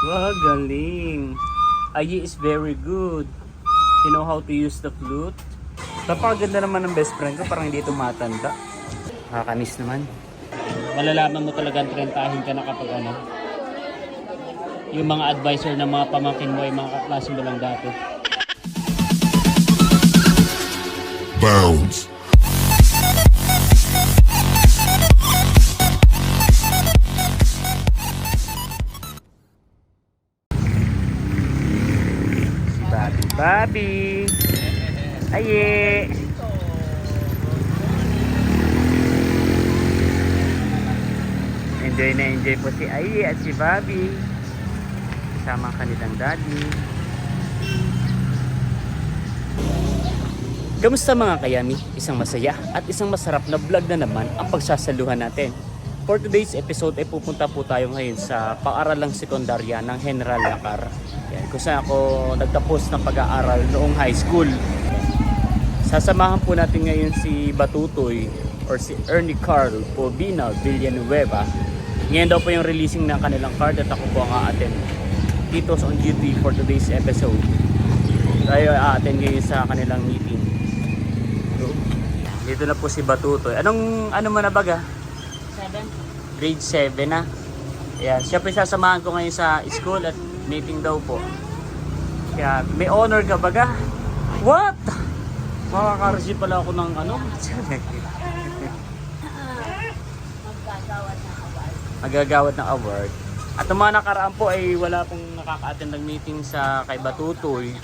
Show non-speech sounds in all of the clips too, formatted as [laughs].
Wow, galing. Ayi is very good. You know how to use the flute? Napakaganda naman ng best friend ko, parang hindi tumatanda. Nakakanis naman. Malalaman mo talaga ang trentahin ka na kapag ano, yung mga advisor ng mga pamangkin mo ay mga kaklase mo lang dati. Bounds. Babi, babi. Aye. Enjoy na enjoy po si Aye at si Bobby. Kasama ang kanilang daddy. Kamusta mga kayami? Isang masaya at isang masarap na vlog na naman ang pagsasaluhan natin. For today's episode ay pupunta po tayo ngayon sa paaralang sekundarya ng General Lacar. Yan, kung saan ako nagtapos ng pag-aaral noong high school. Sasamahan po natin ngayon si Batutoy or si Ernie Carl Pobina Villanueva. Ngayon daw po yung releasing ng kanilang card at ako po ang a-attend dito on duty for today's episode. Tayo a-attend ngayon sa kanilang meeting. Dito na po si Batutoy. Anong ano mo na baga? 7. Grade 7 na. Ayan, siya po sasamahan ko ngayon sa school at meeting daw po. Kaya may honor ka baga? What? Makaka-receive pala ako ng ano? [laughs] Magagawad ng award. At ang mga nakaraan po ay wala pong nakaka-attend ng meeting sa kay Batutoy.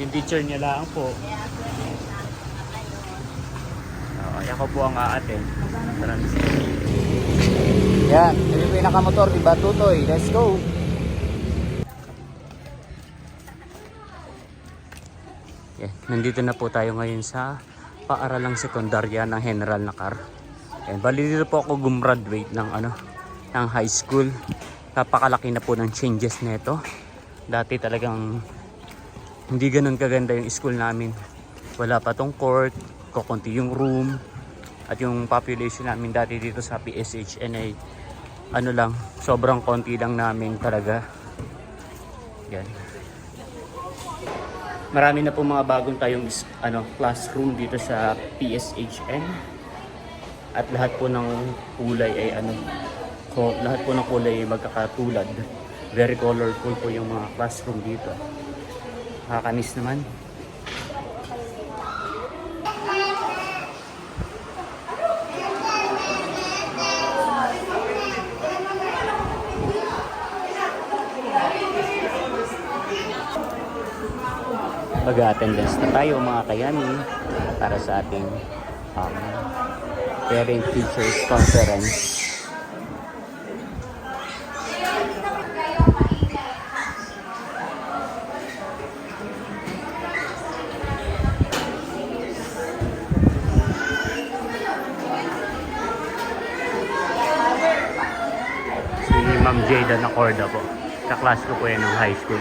Yung teacher niya lang po. Uh, ako po ang na Yan, ito yung pinakamotor ni Batutoy. Let's go! Yan, nandito na po tayo ngayon sa paaralang sekundarya ng General Nakar. Yan, bali dito po ako gumraduate ng ano, ng high school. Napakalaki na po ng changes nito. Dati talagang hindi ganun kaganda yung school namin. Wala pa tong court, kukunti yung room, at yung population namin dati dito sa PSHN ay ano lang, sobrang konti lang namin talaga. Yan. Marami na po mga bagong tayong ano, classroom dito sa PSHN. At lahat po ng kulay ay ano, ko, lahat po ng kulay ay magkakatulad. Very colorful po yung mga classroom dito. Nakakanis naman. Mag-attendance na tayo mga kayami para sa ating um, parent teachers conference. Si Ma'am Jada Nacorda po. Kaklase ko po yan ng high school.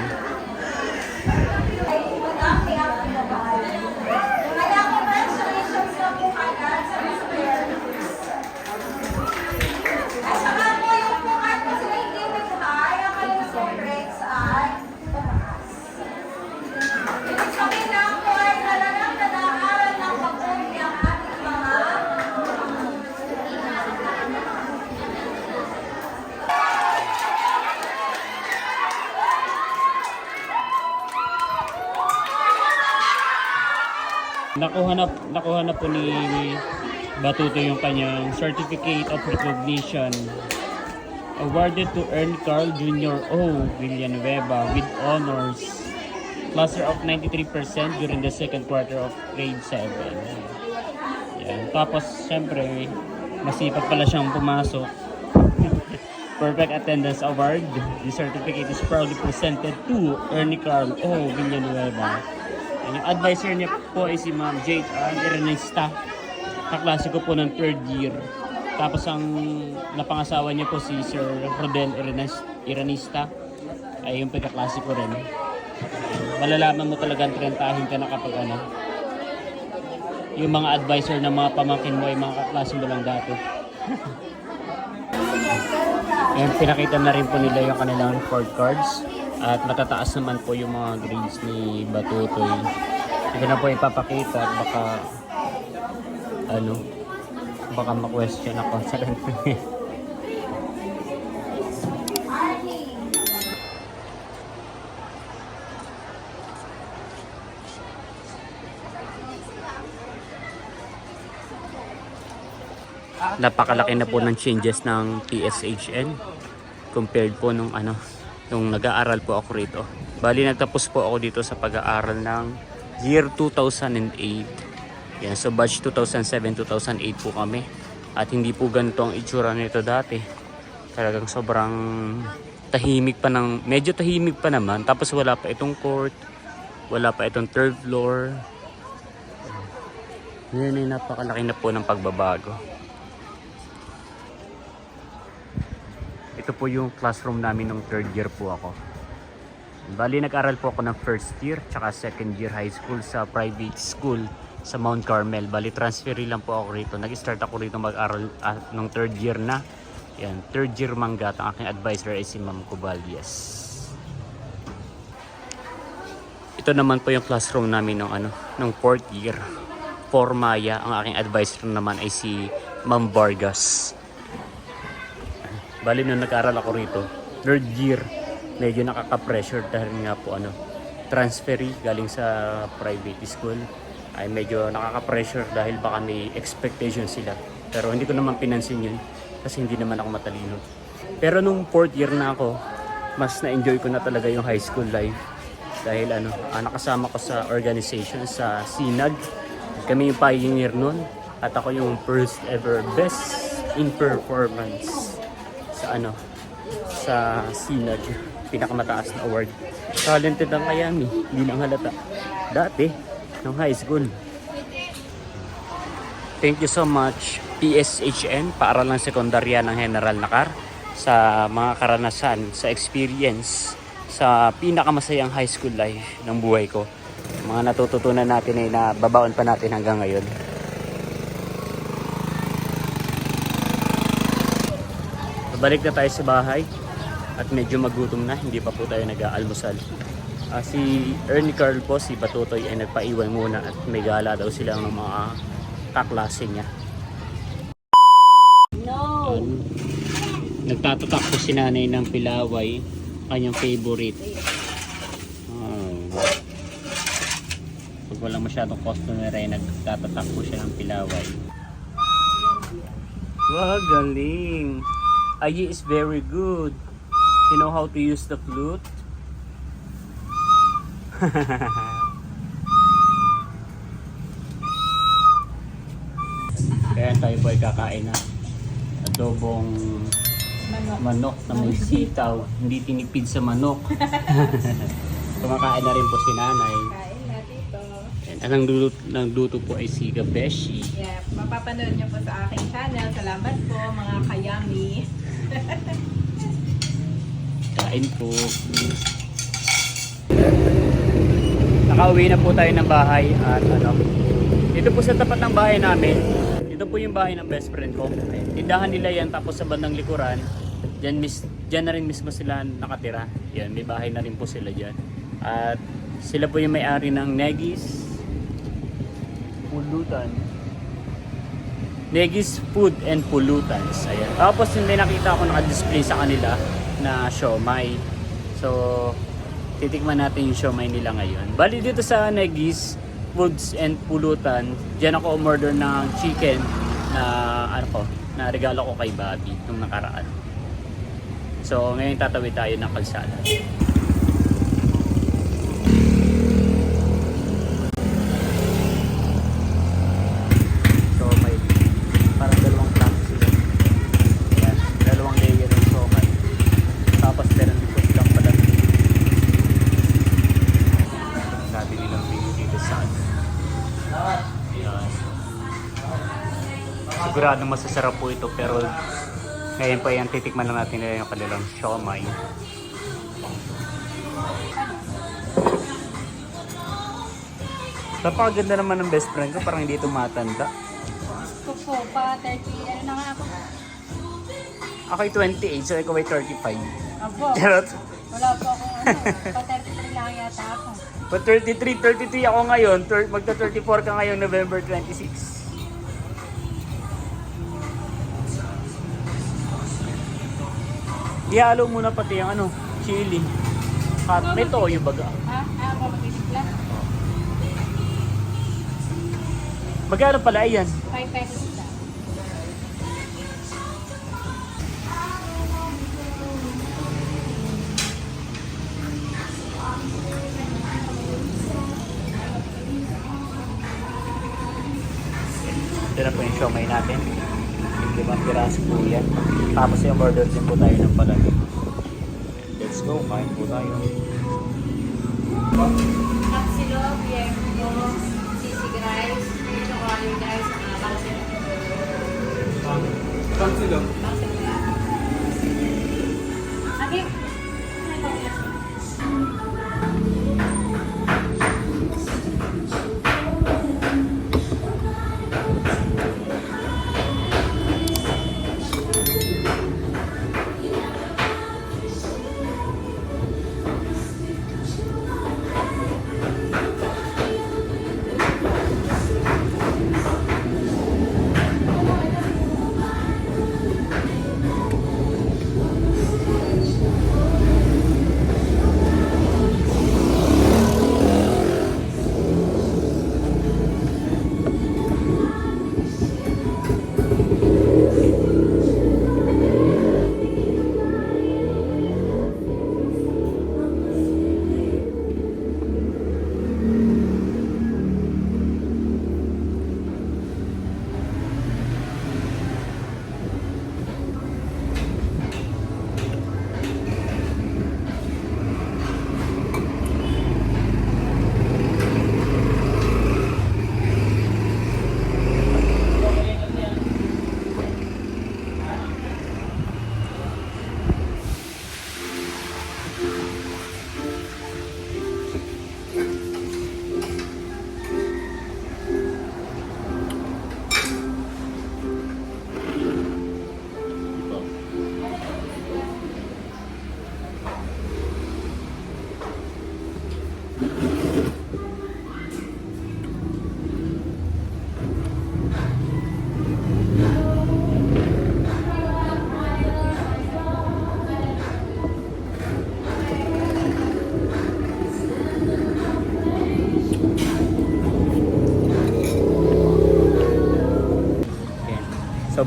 Nakuha na, nakuha na po ni Batuto yung kanyang Certificate of Recognition awarded to Ern Carl Jr. O. Villanueva with honors cluster of 93% during the second quarter of grade 7. Yan. Tapos, syempre, masipag pala siyang pumasok. [laughs] Perfect Attendance Award. The certificate is proudly presented to Ernie Carl O. Villanueva. Yung advisor niya po ay si Ma'am Jade Ann Irenista. Kaklase ko po ng third year. Tapos ang napangasawa niya po si Sir Rodel Irenista ay yung pagkaklase ko rin. Malalaman mo talaga ang trentahin ka na kapag ano, yung mga advisor ng mga pamangkin mo ay mga kaklase mo lang dati. [laughs] Ayan, pinakita na rin po nila yung kanilang report cards. At matataas naman po yung mga grades ni Batutoy. Ito na po ipapakita at baka ano, baka ma-question ako sa. Napakalaki na po ng changes ng PSHN compared po nung ano, nung nag-aaral po ako rito. Bali nagtapos po ako dito sa pag-aaral ng year 2008. Yan, so batch 2007-2008 po kami. At hindi po ganito ang itsura nito dati. Talagang sobrang tahimik pa ng, medyo tahimik pa naman. Tapos wala pa itong court, wala pa itong third floor. Yan ay napakalaki na po ng pagbabago. Ito po yung classroom namin nung third year po ako. Bali, nag-aral po ako ng first year tsaka second year high school sa private school sa Mount Carmel. Bali, transferi lang po ako rito. Nag-start ako rito mag-aral ah, nung third year na. Yan, third year manggat. Ang aking advisor ay si Ma'am Cuballes. Ito naman po yung classroom namin nung ano, nung fourth year. For Maya, ang aking advisor naman ay si Ma'am Vargas. Bali nung nag-aral ako rito, third year, medyo nakaka-pressure dahil nga po ano, transferee galing sa private school ay medyo nakaka-pressure dahil baka may expectation sila. Pero hindi ko naman pinansin yun kasi hindi naman ako matalino. Pero nung fourth year na ako, mas na-enjoy ko na talaga yung high school life. Dahil ano, ah, nakasama ko sa organization sa SINAG. Kami yung pioneer nun. At ako yung first ever best in performance sa ano sa SINAG pinakamataas na award. Talented ang Kayami hindi nang halata. Dati nung high school. Thank you so much PSHN Paaralang Sekundarya ng General Nakar sa mga karanasan sa experience sa pinakamasayang high school life ng buhay ko. Mga natututunan natin ay nababaon pa natin hanggang ngayon Balik na tayo sa bahay at medyo magutom na, hindi pa po tayo nag-aalmusal. Ah, si Ernie Carl po, si Patutoy ay nagpaiwan muna at may gala daw sila ng mga kaklase niya. No! Um, nagtatatak po si nanay ng pilaway, kanyang favorite. Oh. Pag wala masyadong customer ay nagtatatak po siya ng pilaway. Wow, galing! Ayi is very good. You know how to use the flute? [laughs] Kaya tayo po ay kakain na adobong manok na may sitaw. Hindi tinipid sa manok. [laughs] Kumakain na rin po si nanay. Kain na dito. And ang luto, ng luto po ay si Gabeshi. Yeah, mapapanood niyo po sa aking channel. Salamat po mga kayami. Kain po. Nakauwi na po tayo ng bahay at ano. Dito po sa tapat ng bahay namin. Dito po yung bahay ng best friend ko. Tindahan nila yan tapos sa bandang likuran. Diyan, mis, diyan na rin mismo sila nakatira. Yan, may bahay na rin po sila diyan. At sila po yung may-ari ng Negis Pulutan. Negis Food and Pollutants. Ayan. Tapos yung may nakita ako naka-display sa kanila na siomay. So, titikman natin yung siomay nila ngayon. Bali dito sa Negis Foods and Pulutan, diyan ako umorder ng chicken na ano ko, na regalo ko kay Bobby nung nakaraan. So, ngayon tatawid tayo ng kalsada. Siguradong masasarap po ito pero ngayon pa yan titikman lang natin nila yung kanilang siomay. Napakaganda naman ng best friend ko, parang hindi ito matanda. Gusto po pa 30, ano na nga ako? Ako'y 28, so ikaw ay 35. Apo, Charot. wala po akong ano. Pa-33 lang yata ako. Pa 33, 33 ako ngayon. Magta 34 ka ngayon November 26. Ihalo muna pati yung ano, chili. At may toyo baga. Ha? Ah, ako magtitimpla. Magkano pala yan? 5 pesos isa. Ito na po yung siomay natin. Limang piraso po yan. Tapos yung order din po tayo ng palagi. Let's go, kain po tayo. Maxilog, yempo, sisig rice, chocolate rice, uh, maxilog. Kansilong.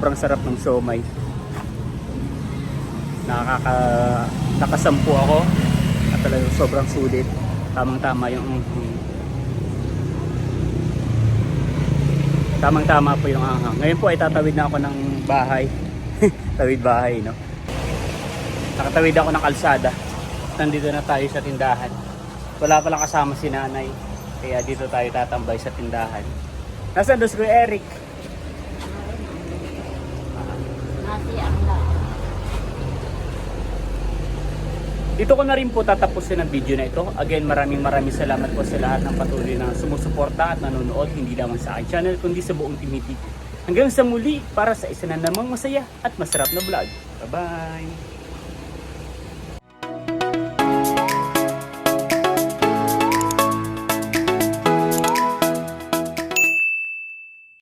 Sobrang sarap ng siomay. Nakaka nakasampu ako at talagang sobrang sulit. Tamang-tama yung Tamang-tama po yung anghang. Ngayon po ay tatawid na ako ng bahay. [laughs] Tawid bahay, no? Nakatawid ako ng kalsada. Nandito na tayo sa tindahan. Wala palang kasama si nanay. Kaya dito tayo tatambay sa tindahan. Nasaan dos ko Eric? Nasi ang lang. Dito ko na rin po tatapusin ang video na ito. Again, maraming maraming salamat po sa lahat ng patuloy na sumusuporta at nanonood, hindi lamang sa aking channel, kundi sa buong Timiti. Hanggang sa muli, para sa isa na namang masaya at masarap na vlog. Bye-bye!